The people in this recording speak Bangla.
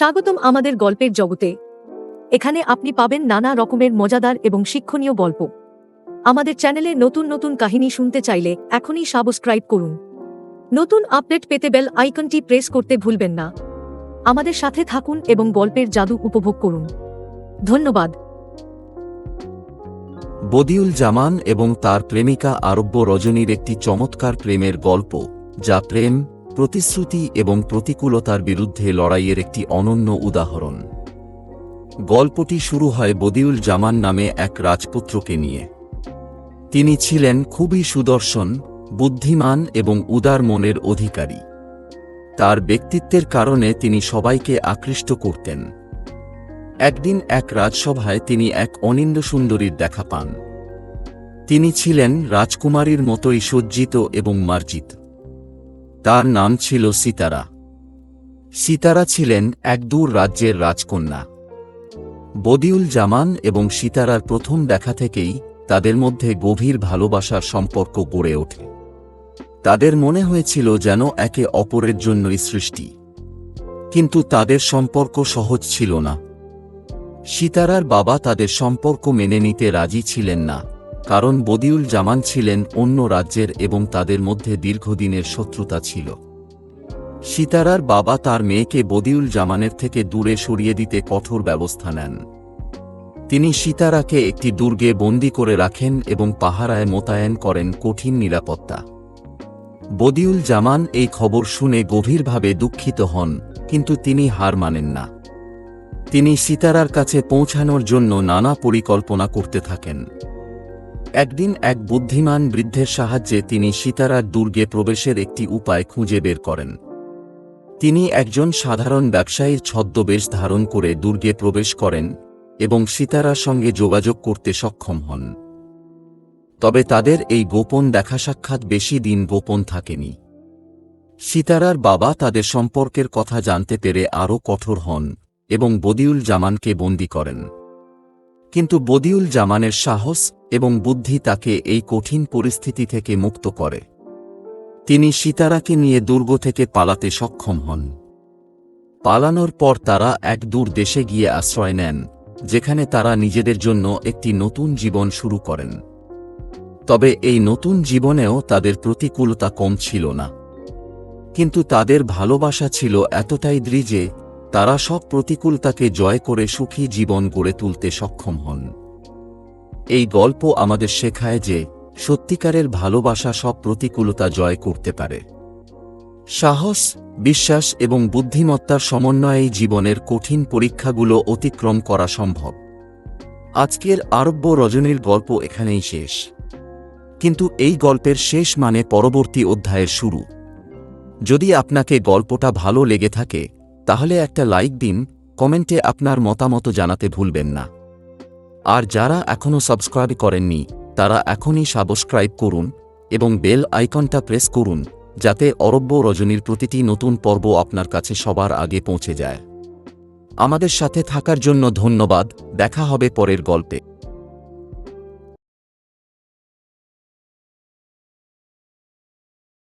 স্বাগতম আমাদের গল্পের জগতে। এখানে আপনি পাবেন নানা রকমের মজাদার এবং শিক্ষণীয় গল্প। আমাদের চ্যানেলে নতুন নতুন কাহিনী শুনতে চাইলে এখনই সাবস্ক্রাইব করুন। নতুন আপডেট পেতে বেল আইকনটি প্রেস করতে ভুলবেন না। আমাদের সাথে থাকুন এবং গল্পের জাদু উপভোগ করুন। ধন্যবাদ। বদিউল জামান এবং তার প্রেমিকা আরব্য রজনীর একটি চমৎকার প্রেমের গল্প, যা প্রেম প্রতিশ্রুতি এবং প্রতিকূলতার বিরুদ্ধে লড়াইয়ের একটি অনন্য উদাহরণ। গল্পটি শুরু হয় বদিউল জামান নামে এক রাজপুত্রকে নিয়ে। তিনি ছিলেন খুবই সুদর্শন, বুদ্ধিমান এবং উদার মনের অধিকারী। তার ব্যক্তিত্বের কারণে তিনি সবাইকে আকৃষ্ট করতেন। একদিন এক রাজসভায় তিনি এক অনিন্দ সুন্দরীর দেখা পান। তিনি ছিলেন রাজকুমারীর মতোই সজ্জিত এবং মার্জিত। তার নাম ছিল সিতারা। সিতারা ছিলেন এক দূর রাজ্যের রাজকন্যা। বদিউল জামান এবং সিতারার প্রথম দেখা থেকেই তাদের মধ্যে গভীর ভালোবাসার সম্পর্ক গড়ে ওঠে। তাদের মনে হয়েছিল যেন একে অপরের জন্যই সৃষ্টি। কিন্তু তাদের সম্পর্ক সহজ ছিল না। সিতারার বাবা তাদের সম্পর্ক মেনে নিতে রাজি ছিলেন না। কারণ বদিউল জামান ছিলেন অন্য রাজ্যের এবং তাদের মধ্যে দীর্ঘদিনের শত্রুতা ছিল। সিতারার বাবা তার মেয়েকে বদিউল জামানের থেকে দূরে সরিয়ে দিতে কঠোর ব্যবস্থা নেন। তিনি সিতারাকে একটি দুর্গে বন্দি করে রাখেন এবং পাহারায় মোতায়েন করেন কঠিন নিরাপত্তা। বদিউল জামান এই খবর শুনে গভীরভাবে দুঃখিত হন, কিন্তু তিনি হার মানেন না। তিনি সিতারার কাছে পৌঁছানোর জন্য নানা পরিকল্পনা করতে থাকেন। একদিন এক বুদ্ধিমান বৃদ্ধের সাহায্যে তিনি সীতারার দুর্গে প্রবেশের একটি উপায় খুঁজে বের করেন। তিনি একজন সাধারণ ব্যবসায়ীর ছদ্মবেশ ধারণ করে দুর্গে প্রবেশ করেন এবং সীতারার সঙ্গে যোগাযোগ করতে সক্ষম হন। তবে তাদের এই গোপন দেখা সাক্ষাৎ বেশি দিন গোপন থাকেনি। সীতারার বাবা তাদের সম্পর্কের কথা জানতে পেরে আরও কঠোর হন এবং বদিউল জামানকে বন্দি করেন। কিন্তু বদিউল জামানের সাহস এবং বুদ্ধি তাকে এই কঠিন পরিস্থিতি থেকে মুক্ত করে। তিনি সিতারাকে নিয়ে দুর্গ থেকে পালাতে সক্ষম হন। পালানোর পর তারা এক দূর দেশে গিয়ে আশ্রয় নেন, যেখানে তারা নিজেদের জন্য একটি নতুন জীবন শুরু করেন। তবে এই নতুন জীবনেও তাদের প্রতিকূলতা কম ছিল না। কিন্তু তাদের ভালোবাসা ছিল এতটাই দৃঢ় তারা সব প্রতিকূলতাকে জয় করে সুখী জীবন গড়ে তুলতে সক্ষম হন। এই গল্প আমাদের শেখায় যে, সত্যিকারের ভালোবাসা সব প্রতিকূলতা জয় করতে পারে। সাহস, বিশ্বাস এবং বুদ্ধিমত্তার সমন্বয়েই জীবনের কঠিন পরীক্ষাগুলো অতিক্রম করা সম্ভব। আজকের আরব্য রজনীর গল্প এখানেই শেষ। কিন্তু এই গল্পের শেষ মানে পরবর্তী অধ্যায়ের শুরু। যদি আপনাকে গল্পটা ভালো লেগে থাকে, তাহলে একটা লাইক দিন, কমেন্টে আপনার মতামত জানাতে ভুলবেন না। আর যারা এখনও সাবস্ক্রাইব করেননি, তারা এখনই সাবস্ক্রাইব করুন এবং বেল আইকনটা প্রেস করুন, যাতে অরব্য রজনীর প্রতিটি নতুন পর্ব আপনার কাছে সবার আগে পৌঁছে যায়। আমাদের সাথে থাকার জন্য ধন্যবাদ, দেখা হবে পরের গল্পে।